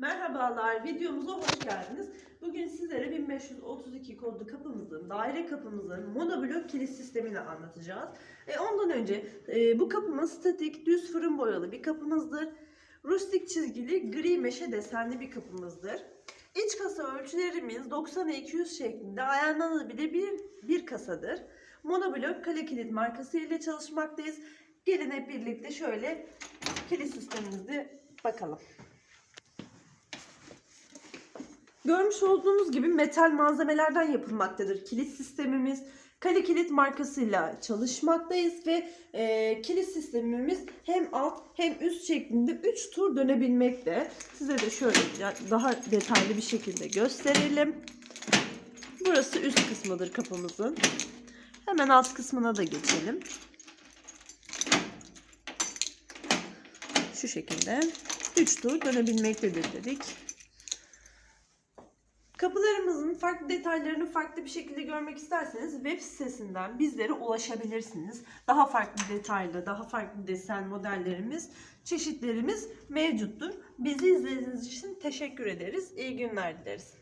Merhabalar, videomuza hoş geldiniz. Bugün sizlere 1532 kodlu kapımızın, daire kapımızın monoblok kilit sistemini anlatacağız. E, ondan önce e, bu kapımız statik, düz fırın boyalı bir kapımızdır. Rustik çizgili, gri meşe desenli bir kapımızdır. İç kasa ölçülerimiz 90 200 şeklinde ayarlanabilir bir, bir kasadır. Monoblok kale kilit markası ile çalışmaktayız. Gelin hep birlikte şöyle kilit sistemimizi bakalım. Görmüş olduğunuz gibi metal malzemelerden yapılmaktadır kilit sistemimiz. Kale Kilit markasıyla çalışmaktayız ve e, kilit sistemimiz hem alt hem üst şeklinde 3 tur dönebilmekte. Size de şöyle daha detaylı bir şekilde gösterelim. Burası üst kısmıdır kapımızın. Hemen alt kısmına da geçelim. Şu şekilde 3 tur dönebilmektedir dedik. Kapılarımızın farklı detaylarını farklı bir şekilde görmek isterseniz web sitesinden bizlere ulaşabilirsiniz. Daha farklı detaylı, daha farklı desen modellerimiz, çeşitlerimiz mevcuttur. Bizi izlediğiniz için teşekkür ederiz. İyi günler dileriz.